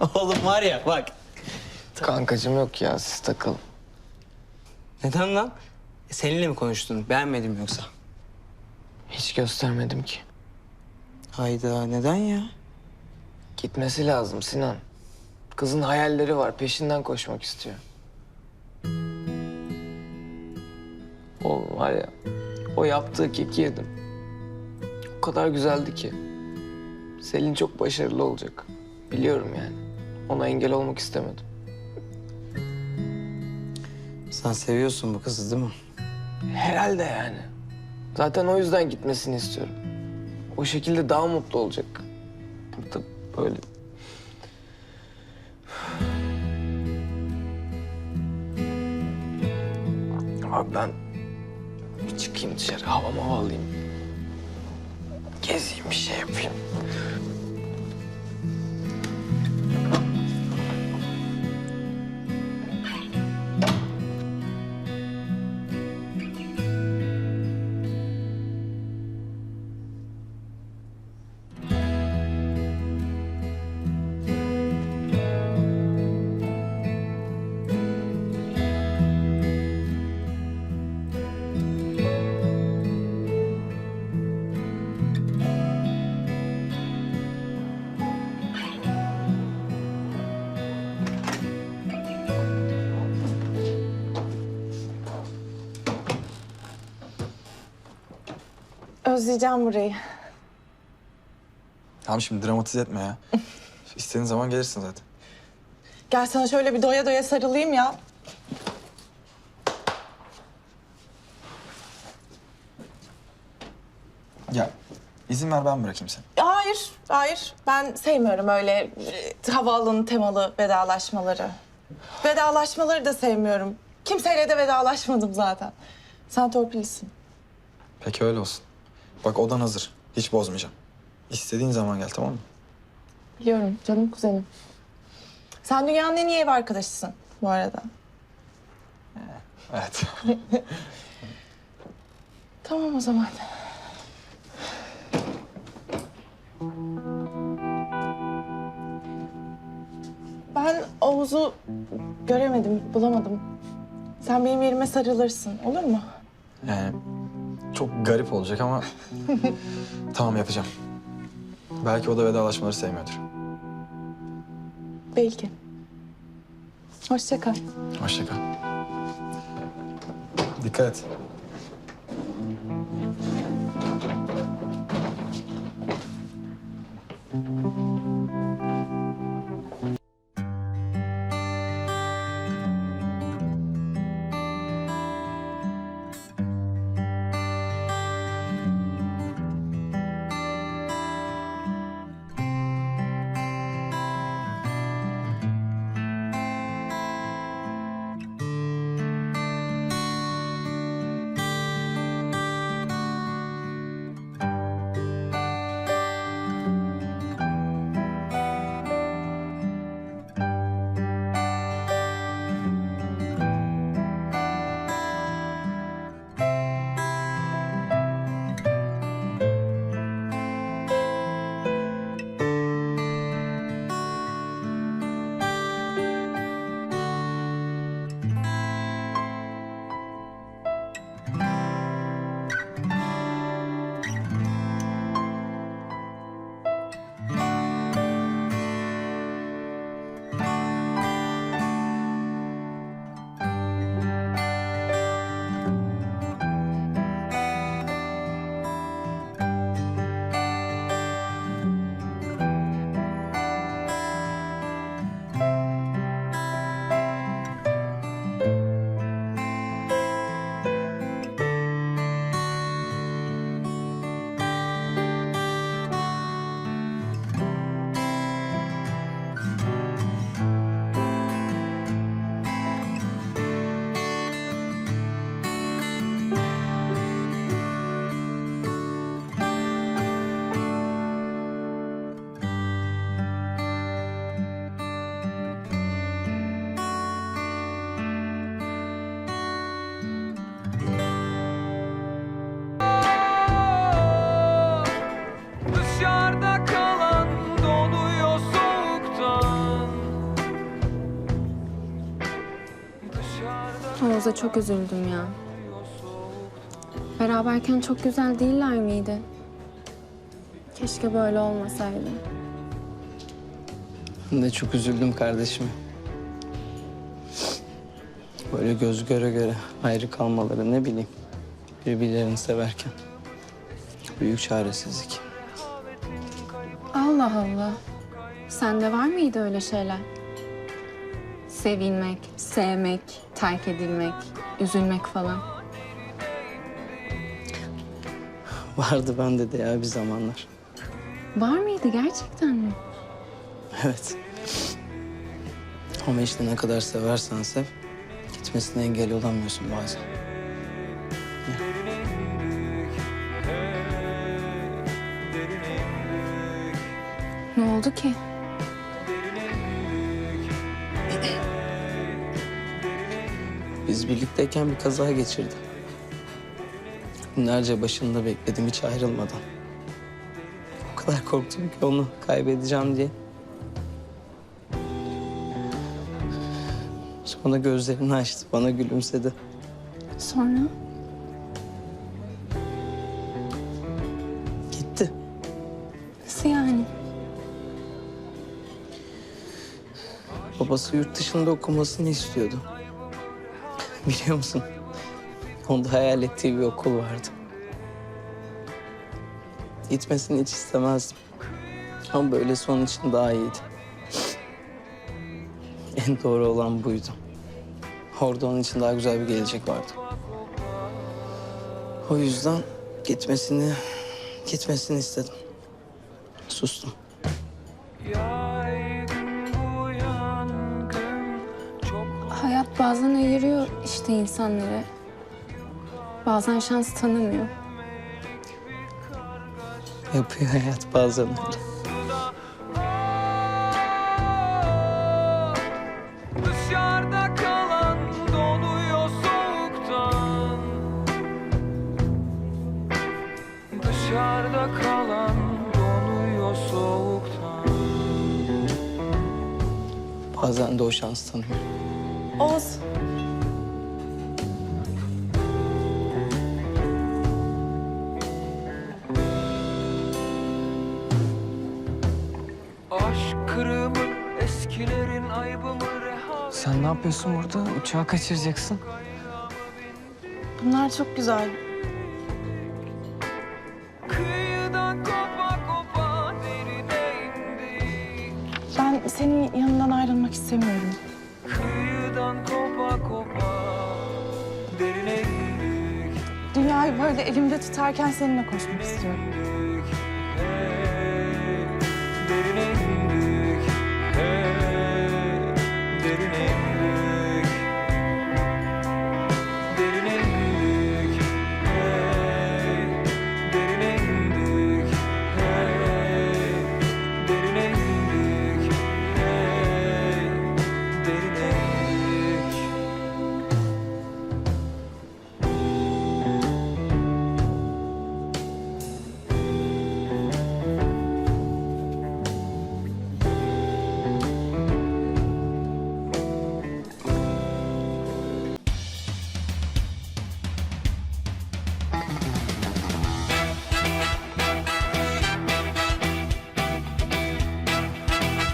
Oğlum var ya bak. Kankacığım yok ya siz takılın. Neden lan? E, seninle mi konuştun? Beğenmedim yoksa? Hiç göstermedim ki. Hayda neden ya? Gitmesi lazım Sinan. Kızın hayalleri var peşinden koşmak istiyor. Oğlum var ya o yaptığı keki yedim. O kadar güzeldi ki. Selin çok başarılı olacak. Biliyorum yani. Ona engel olmak istemedim. Sen seviyorsun bu kızı değil mi? Herhalde yani. Zaten o yüzden gitmesini istiyorum. O şekilde daha mutlu olacak. Burada böyle. Abi ben bir çıkayım dışarı havama hava alayım. Gezeyim bir şey yapayım. Özleyeceğim burayı. Tamam şimdi dramatize etme ya. İstediğin zaman gelirsin zaten. Gel sana şöyle bir doya doya sarılayım ya. Ya izin ver ben bırakayım seni. Hayır, hayır. Ben sevmiyorum öyle e, havaalanı temalı vedalaşmaları. Vedalaşmaları da sevmiyorum. Kimseyle de vedalaşmadım zaten. Sen torpillisin. Peki öyle olsun. Bak odan hazır. Hiç bozmayacağım. İstediğin zaman gel tamam mı? Biliyorum canım kuzenim. Sen dünyanın en iyi ev arkadaşısın bu arada. Evet. Tamam o zaman. Ben Oğuz'u göremedim, bulamadım. Sen benim yerime sarılırsın, olur mu? Yani çok garip olacak ama tamam yapacağım. Belki o da vedalaşmaları sevmiyordur. Belki. Hoşça kal. Hoşça kal. Dikkat et. Oğuz'a çok üzüldüm ya. Beraberken çok güzel değiller miydi? Keşke böyle olmasaydı. Ben de çok üzüldüm kardeşime. Böyle göz göre göre ayrı kalmaları ne bileyim. Birbirlerini severken. Büyük çaresizlik. Allah Allah. Sende var mıydı öyle şeyler? Sevilmek, sevmek, terk edilmek, üzülmek falan. Vardı bende de ya bir zamanlar. Var mıydı gerçekten mi? Evet. Ama işte ne kadar seversen sev, gitmesine engel olamıyorsun bazen. Ne oldu ki? Biz birlikteyken bir kaza geçirdi. Günlerce başında bekledim hiç ayrılmadan. O kadar korktum ki onu kaybedeceğim diye. Sonra gözlerini açtı, bana gülümsedi. Sonra? Gitti. Nasıl yani? Babası yurt dışında okumasını istiyordu. Biliyor musun? Onda hayal ettiği bir okul vardı. Gitmesini hiç istemezdim. Ama böylesi onun için daha iyiydi. En doğru olan buydu. Orada onun için daha güzel bir gelecek vardı. O yüzden gitmesini, gitmesini istedim. Sustum. Hayat bazen ayırıyor işte insanları. Bazen şans tanımıyor. Yapıyor hayat bazen öyle. Dışarıda kalan donuyor soğuktan Dışarıda kalan donuyor soğuktan Bazen de o şans tanıyor. Oğuz. Aşk kırımı eskilerin ayıbı mı rehavet Sen ne yapıyorsun burada? Uçağı kaçıracaksın. Bunlar çok güzel. Ben senin yanından ayrılmak istemiyorum. Şöyle elimde tutarken seninle koşmak istiyorum.